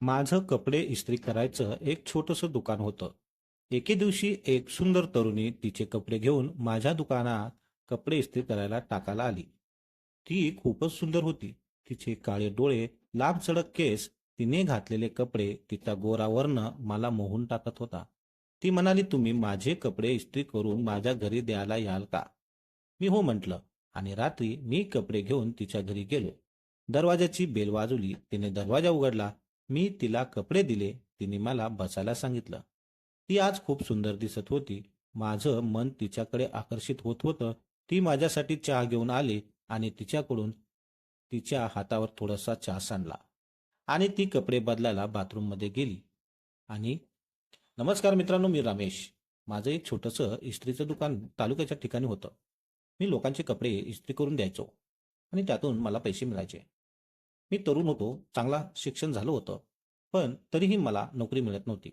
माझं कपडे इस्त्री करायचं एक छोटंसं दुकान होतं. एके दिवशी एक सुंदर तरुणी तिचे कपडे घेऊन माझ्या दुकानात कपडे इस्त्री करायला टाकायला आली. ती खूपच सुंदर होती. तिचे काळे डोळे लांब सडक केस तिने घातलेले कपडे तिचा गोरावर्ण मला मोहून टाकत होता. ती म्हणाली तुम्ही माझे कपडे इस्त्री करून माझ्या घरी द्यायला याल का? मी हो म्हटलं आणि रात्री मी कपडे घेऊन तिच्या घरी गेलो. दरवाजाची बेल वाजवली. तिने दरवाजा उघडला. मी तिला कपडे दिले तिने मला बसायला सांगितलं. ती आज खूप सुंदर दिसत होती. माझं मन तिच्याकडे आकर्षित होत होतं. ती माझ्यासाठी चहा घेऊन आली आणि तिच्याकडून तिच्या हातावर थोडासा चहा सांडला आणि ती कपडे बदलायला बाथरूममध्ये गेली. आणि नमस्कार मित्रांनो मी रमेश. माझं एक छोटंसं इस्त्रीचं दुकान तालुक्याच्या ठिकाणी होतं. मी लोकांचे कपडे इस्त्री करून द्यायचो आणि त्यातून मला पैसे मिळायचे. मी तरुण होतो चांगला शिक्षण झालं होतं पण तरीही मला नोकरी मिळत नव्हती.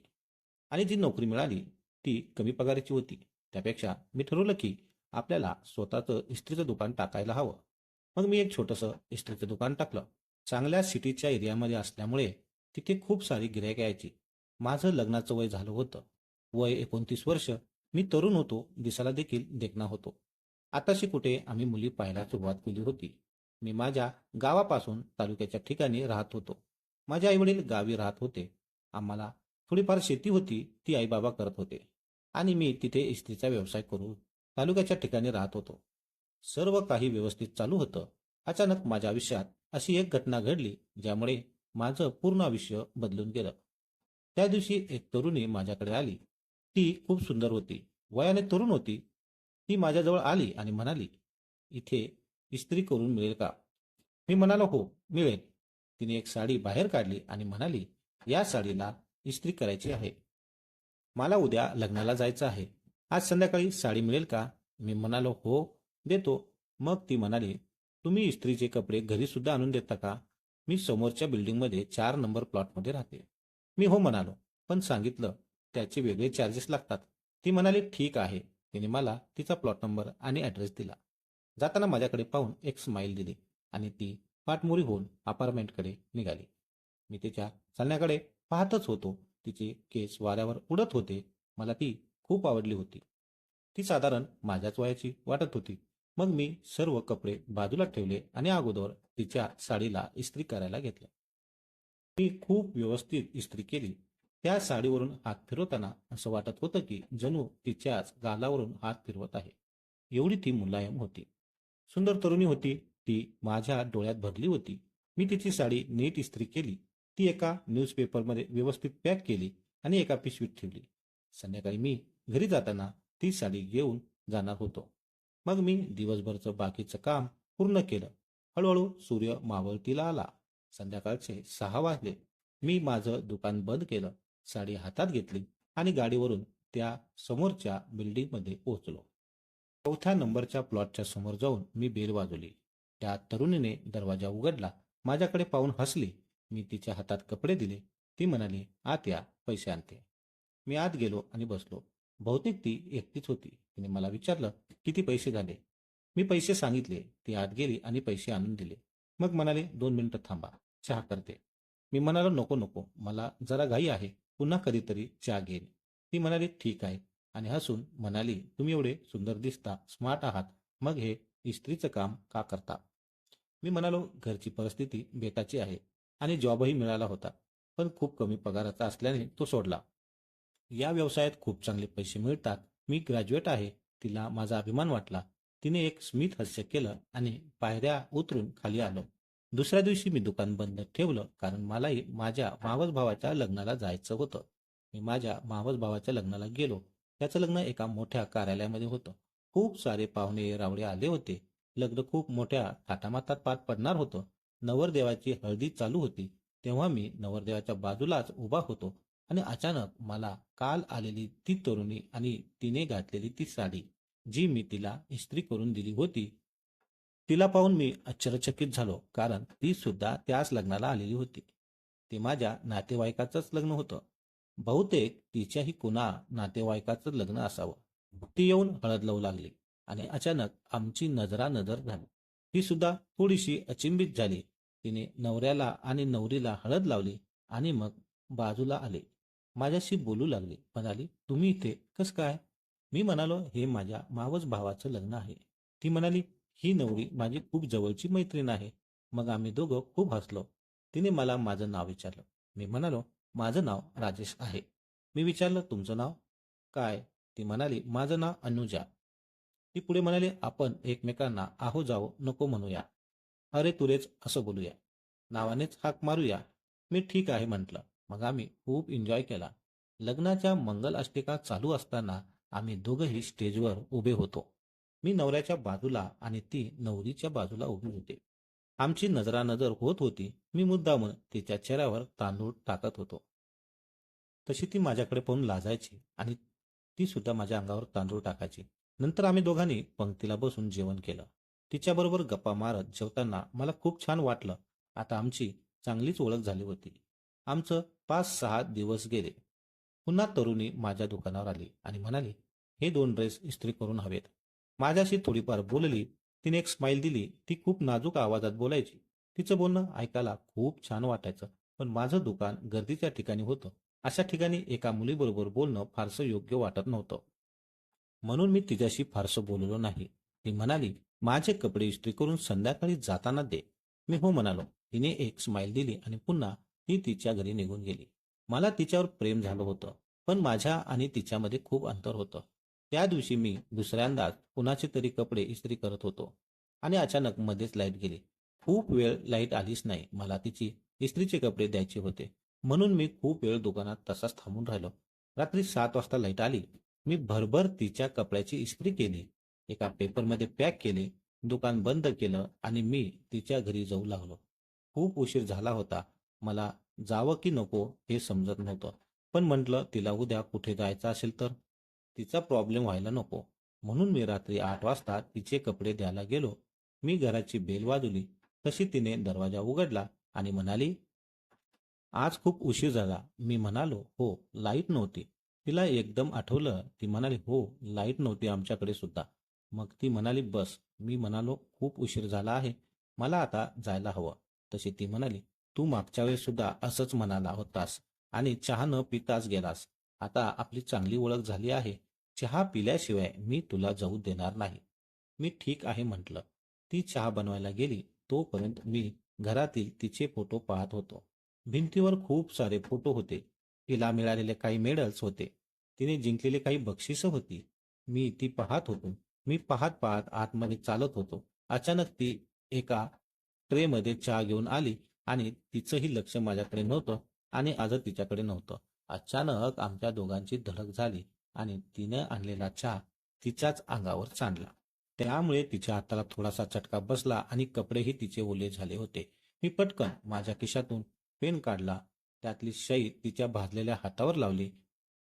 आणि जी नोकरी मिळाली ती कमी पगाराची होती. त्यापेक्षा मी ठरवलं की आपल्याला स्वतःचं इस्त्रीचं दुकान टाकायला हवं. मग मी एक छोटंसं इस्त्रीचं दुकान टाकलं. चांगल्या सिटीच्या एरियामध्ये असल्यामुळे तिथे खूप सारी गिरायक यायची. माझं लग्नाचं वय झालं होतं. वय एकोणतीस वर्ष. मी तरुण होतो दिसायला देखील देखणा होतो. आताशी कुठे आम्ही मुली पाहायला सुरुवात केली होती. मी माझ्या गावापासून तालुक्याच्या ठिकाणी राहत होतो. माझे आईवडील गावी राहत होते. आम्हाला थोडीफार शेती होती ती आई बाबा करत होते. आणि मी तिथे इस्त्रीचा व्यवसाय करून तालुक्याच्या ठिकाणी राहत होतो. सर्व काही व्यवस्थित चालू होतं. अचानक माझ्या आयुष्यात अशी एक घटना घडली ज्यामुळे माझं पूर्ण आयुष्य बदलून गेलं. त्या दिवशी एक तरुणी माझ्याकडे आली. ती खूप सुंदर होती. वयाने तरुण होती. ती माझ्याजवळ आली आणि म्हणाली इथे इस्त्री करून मिळेल का? मी म्हणालो हो मिळेल. तिने एक साडी बाहेर काढली आणि म्हणाली या साडीला इस्त्री करायची आहे. मला उद्या लग्नाला जायचं आहे. आज संध्याकाळी साडी मिळेल का? मी म्हणालो हो देतो. मग ती म्हणाली तुम्ही इस्त्रीचे कपडे घरी सुद्धा आणून देता का? मी समोरच्या बिल्डिंगमध्ये चार नंबर प्लॉटमध्ये राहते. मी हो म्हणालो पण सांगितलं त्याचे वेगळे चार्जेस लागतात. ती म्हणाली ठीक आहे. तिने मला तिचा प्लॉट नंबर आणि ॲड्रेस दिला. जाताना माझ्याकडे पाहून एक स्माईल दिली आणि ती पाठमोरी होऊन अपार्टमेंटकडे निघाली. मी तिच्या चालण्याकडे पाहतच होतो. तिचे केस वाऱ्यावर उडत होते. मला ती खूप आवडली होती. ती साधारण माझ्याच वयाची वाटत होती. मग मी सर्व कपडे बाजूला ठेवले आणि अगोदर तिच्या साडीला इस्त्री करायला घेतलं मी खूप व्यवस्थित इस्त्री केली. त्या साडीवरून हात फिरवताना असं वाटत होतं की जणू तिच्याच गालावरून हात फिरवत आहे. एवढी ती मुलायम होती. सुंदर तरुणी होती. ती माझ्या डोळ्यात भरली होती. मी तिची साडी नीट इस्त्री केली. ती एका न्यूजपेपरमध्ये व्यवस्थित पॅक केली आणि एका पिशवीत ठेवली. संध्याकाळी मी घरी जाताना ती साडी घेऊन जाणार होतो. मग मी दिवसभरचं बाकीचं काम पूर्ण केलं. हळूहळू सूर्य मावळतीला आला. संध्याकाळचे सहा वाजले. मी माझं दुकान बंद केलं. साडी हातात घेतली आणि गाडीवरून त्या समोरच्या बिल्डिंगमध्ये पोहोचलो. चौथ्या नंबरच्या प्लॉटच्या समोर जाऊन मी बेल वाजवली. त्या तरुणीने दरवाजा उघडला. माझ्याकडे पाहून हसली. मी तिच्या हातात कपडे दिले. ती म्हणाली आत या पैसे आणते. मी आत गेलो आणि बसलो. बहुतेक ती एकटीच होती. तिने मला विचारलं किती पैसे झाले? मी पैसे सांगितले. ती आत गेली आणि पैसे आणून दिले. मग म्हणाले दोन मिनिटं थांबा. चहा करते. मी म्हणालो नको नको. मला जरा घाई आहे. पुन्हा कधीतरी चहा घेईन. ती म्हणाली ठीक आहे. आणि हसून म्हणाली तुम्ही एवढे सुंदर दिसता स्मार्ट आहात. मग हे इस्त्रीचं काम का करता? मी म्हणालो घरची परिस्थिती बेताची आहे आणि जॉबही मिळाला होता पण खूप कमी पगाराचा असल्याने तो सोडला. या व्यवसायात खूप चांगले पैसे मिळतात. मी ग्रॅज्युएट आहे. तिला माझा अभिमान वाटला. तिने एक स्मित हास्य केलं आणि पायऱ्या उतरून खाली आलो. दुसऱ्या दिवशी मी दुकान बंद ठेवलं कारण मलाही माझ्या मावस भावाच्या लग्नाला जायचं होतं. मी माझ्या मावस भावाच्या लग्नाला गेलो. त्याचं लग्न एका मोठ्या कार्यालयामध्ये होतं. खूप सारे पाहुणे रावळे आले होते. लग्न खूप मोठ्या थाटामाटात पार पडणार होतं. नवरदेवाची हळदी चालू होती. तेव्हा मी नवरदेवाच्या बाजूलाच उभा होतो आणि अचानक मला काल आलेली ती तरुणी आणि तिने घातलेली ती साडी जी मी तिला इस्त्री करून दिली होती तिला पाहून मी आश्चर्यचकित झालो कारण ती सुद्धा त्याच लग्नाला आलेली होती. ते माझ्या नातेवाईकाचंच लग्न होतं. बहुतेक तिच्याही कुणा नातेवाईकाचं लग्न असावं. ती येऊन हळद लावू लागली आणि अचानक आमची नजरा नजर झाली. ती सुद्धा थोडीशी अचिंबित झाली. तिने नवऱ्याला आणि नवरीला हळद लावली आणि मग बाजूला आले. माझ्याशी बोलू लागले. म्हणाली तुम्ही इथे? कस काय? मी म्हणालो हे माझ्या मावस भावाचं लग्न आहे. ती म्हणाली ही नवरी माझी खूप जवळची मैत्रीण आहे. मग आम्ही दोघं खूप हसलो. तिने मला माझं नाव विचारलं. मी म्हणालो माझं नाव राजेश आहे. मी विचारलं तुमचं नाव? काय? ती म्हणाली माझं नाव अनुजा. ती पुढे म्हणाली आपण एकमेकांना आहो जाओ नको म्हणूया. अरे तुरेच असं बोलूया. नावानेच हाक मारूया. मी ठीक आहे म्हटलं. मग आम्ही खूप एन्जॉय केला. लग्नाच्या मंगल अष्टिका चालू असताना आम्ही दोघंही स्टेजवर उभे होतो. मी नवऱ्याच्या बाजूला आणि ती नवरीच्या बाजूला उभी होते. आमची नजरानजर होत होती. मी मुद्दामून तिच्या चेहऱ्यावर तांदूळ टाकत होतो. तशी ती माझ्याकडे पाहून लाजायची आणि ती सुद्धा माझ्या अंगावर तांदूळ टाकायची. नंतर आम्ही दोघांनी पंक्तीला बसून जेवण केलं. तिच्याबरोबर गप्पा मारत जेवताना मला खूप छान वाटलं. आता आमची चांगलीच ओळख झाली होती. आमचं पाच सहा दिवस गेले. पुन्हा तरुणी माझ्या दुकानावर आली आणि म्हणाली हे दोन ड्रेस इस्त्री करून हवेत. माझ्याशी थोडीफार बोलली तिने एक स्माईल दिली. ती खूप नाजूक आवाजात बोलायची. तिचं बोलणं ऐकायला खूप छान वाटायचं पण माझं दुकान गर्दीच्या ठिकाणी होतं. अशा ठिकाणी एका मुलीबरोबर बोलणं फारसं योग्य वाटत नव्हतं. म्हणून मी तिच्याशी फारसं बोललो नाही. ती म्हणाली माझे कपडे इस्त्री करून संध्याकाळी जाताना दे. मी हो म्हणालो. तिने एक स्माईल दिली आणि पुन्हा ती तिच्या घरी निघून गेली. मला तिच्यावर प्रेम झालं होतं पण माझ्या आणि तिच्यामध्ये खूप अंतर होतं. त्या दिवशी मी दुसऱ्यांदाच कुणाचे तरी कपडे इस्त्री करत होतो आणि अचानक मध्येच लाइट गेली. खूप वेळ लाइट आलीच नाही. मला तिची इस्त्रीचे कपडे द्यायचे होते. म्हणून मी खूप वेळ दुकानात तसाच थांबून राहिलो. रात्री सात वाजता लाइट आली. मी भरभर तिच्या कपड्याची इस्त्री केली. एका पेपरमध्ये पॅक केले. दुकान बंद केलं आणि मी तिच्या घरी जाऊ लागलो. खूप उशीर झाला होता. मला जावं की नको हे समजत नव्हतं. पण म्हटलं तिला उद्या कुठे जायचं असेल तर? तिचा प्रॉब्लेम व्हायला नको. म्हणून मी रात्री आठ वाजता तिचे कपडे द्यायला गेलो. मी घराची बेल वाजवली. तशी तिने दरवाजा उघडला आणि म्हणाली आज खूप उशीर झाला. मी म्हणालो हो लाइट नव्हती. तिला एकदम आठवलं. ती म्हणाली हो लाइट नव्हती आमच्याकडे सुद्धा. मग ती म्हणाली बस. मी म्हणालो खूप उशीर झाला आहे. मला आता जायला हवं. तशी ती म्हणाली तू मागच्या वेळेस सुद्धा असंच म्हणाला होतास आणि चहा न पिताच गेलास. आता आपली चांगली ओळख झाली आहे. चहा पिल्याशिवाय मी तुला जाऊ देणार नाही. मी ठीक आहे म्हटलं. ती चहा बनवायला गेली. तोपर्यंत मी घरातील तिचे फोटो पाहत होतो. भिंतीवर खूप सारे फोटो होते. तिला मिळालेले काही मेडल्स होते. तिने जिंकलेली काही बक्षिसं होती. मी ती पाहत होतो. मी पाहत पाहत आतमध्ये चालत होतो. अचानक ती एका ट्रेमध्ये चहा घेऊन आली आणि तिचंही लक्ष माझ्याकडे नव्हतं आणि आज तिच्याकडे नव्हतं. अचानक आमच्या दोघांची धडक झाली. आणि तिनं आणलेला चहा तिच्याच अंगावर सांडला त्यामुळे तिच्या हाताला थोडासा चटका बसला आणि कपडेही तिचे ओले झाले होते. मी पटकन माझ्या खिशातून पेन काढला. त्यातली शाई तिच्या भाजलेल्या हातावर लावली.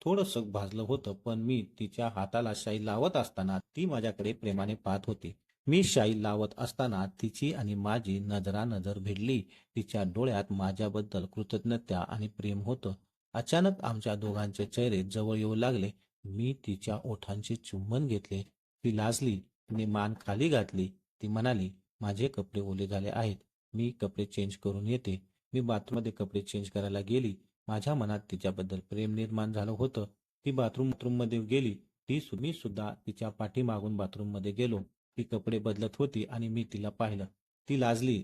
थोडंसं भाजलं होतं पण मी तिच्या हाताला शाई लावत असताना ती माझ्याकडे प्रेमाने पाहत होती. मी शाई लावत असताना तिची आणि माझी नजरानजर भिडली. तिच्या डोळ्यात माझ्याबद्दल कृतज्ञता आणि प्रेम होतं. अचानक आमच्या दोघांचे चेहरे जवळ येऊ लागले. मी तिच्या ओठांचे चुंबन घेतले. ती लाजली. तिने मान खाली घातली. ती म्हणाली माझे कपडे ओले झाले आहेत. मी कपडे चेंज करून येते. मी बाथरूममध्ये कपडे चेंज करायला गेली. माझ्या मनात तिच्याबद्दल प्रेम निर्माण झालं होतं. ती बाथरूम बाथरूममध्ये गेली. ती मी सुद्धा तिच्या पाठीमागून बाथरूममध्ये गेलो. ती कपडे बदलत होती आणि मी तिला पाहिलं. ती लाजली.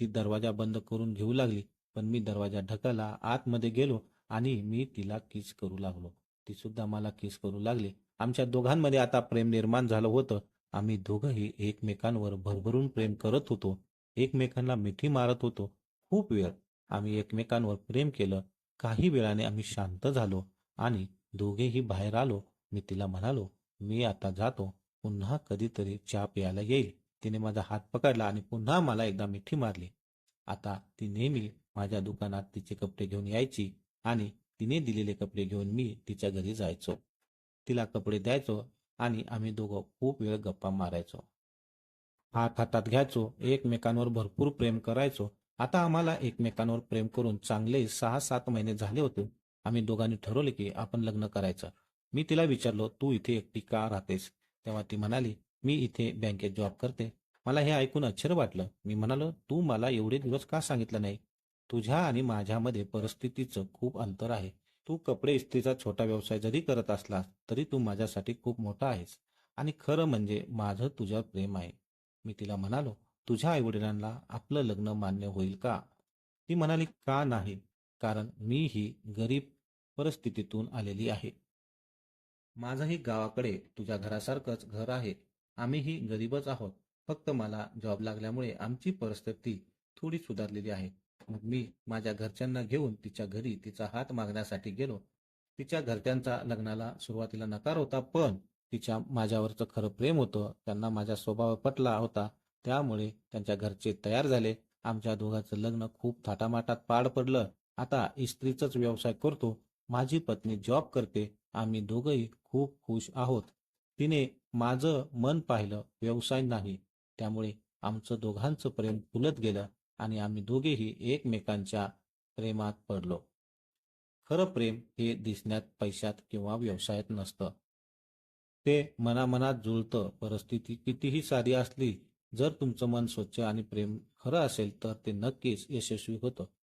ती दरवाजा बंद करून घेऊ लागली. पण मी दरवाजा ढकलला. आतमध्ये गेलो आणि मी तिला किस करू लागलो. ती सुद्धा मला किस करू लागली. आमच्या दोघांमध्ये आता प्रेम निर्माण झालं होतं. आम्ही दोघंही एकमेकांवर भरभरून प्रेम करत होतो. एकमेकांना मिठी मारत होतो. खूप वेळ आम्ही एकमेकांवर प्रेम केलं. काही वेळाने आम्ही शांत झालो आणि दोघेही बाहेर आलो. मी तिला म्हणालो मी आता जातो. पुन्हा कधीतरी चहा प्यायला येईल. तिने माझा हात पकडला आणि पुन्हा मला एकदा मिठी मारली. आता ती नेहमी माझ्या दुकानात तिचे कपडे घेऊन यायची आणि तिने दिलेले कपडे घेऊन मी तिच्या घरी जायचो. तिला कपडे द्यायचो आणि आम्ही दोघं खूप वेळ गप्पा मारायचो. हात हातात घ्यायचो एकमेकांवर भरपूर प्रेम करायचो. आता आम्हाला एकमेकांवर प्रेम करून चांगले सहा सात महिने झाले होते. आम्ही दोघांनी ठरवले की आपण लग्न करायचं. मी तिला विचारलो तू इथे एकटी का राहतेस? तेव्हा ती म्हणाली मी इथे बँकेत जॉब करते. मला हे ऐकून आश्चर्य वाटलं. मी म्हणालो तू मला एवढे दिवस का सांगितलं नाही? तुझ्या आणि माझ्यामध्ये परिस्थितीचं खूप अंतर आहे. तू कपडे इस्त्रीचा छोटा व्यवसाय जरी करत असलास तरी तू माझ्यासाठी खूप मोठा आहेस. आणि खरं म्हणजे माझं तुझ्यावर प्रेम आहे. मी तिला म्हणालो तुझ्या आईवडिलांना आपलं लग्न मान्य होईल का? ती म्हणाली का नाही? कारण मी ही गरीब परिस्थितीतून आलेली आहे. माझंही गावाकडे तुझ्या घरासारखंच घर आहे. आम्हीही गरीबच आहोत. फक्त मला जॉब लागल्यामुळे आमची परिस्थिती थोडी सुधारलेली आहे. मग मी माझ्या घरच्यांना घेऊन तिच्या घरी तिचा हात मागण्यासाठी गेलो. तिच्या घरच्यांचा लग्नाला सुरुवातीला नकार होता पण तिच्या माझ्यावरचं खरं प्रेम होतं. त्यांना माझ्या स्वभाव पटला होता. त्यामुळे त्यांच्या घरचे तयार झाले. आमच्या दोघांचं लग्न खूप थाटामाटात पाड पडलं. आता इस्त्रीचाच व्यवसाय करतो. माझी पत्नी जॉब करते. आम्ही दोघंही खूप खुश आहोत. तिने माझं मन पाहिलं. व्यवसाय नाही. त्यामुळे आमचं दोघांचं प्रेम फुलत गेलं. आणि आम्ही दोघेही एकमेकांच्या प्रेमात पडलो. खरं प्रेम हे दिसण्यात पैशात किंवा व्यवसायात नसतं. ते मनामनात जुळतं परिस्थिती कितीही साधी असली जर तुमचं मन स्वच्छ आणि प्रेम खरं असेल तर ते नक्कीच यशस्वी होतं.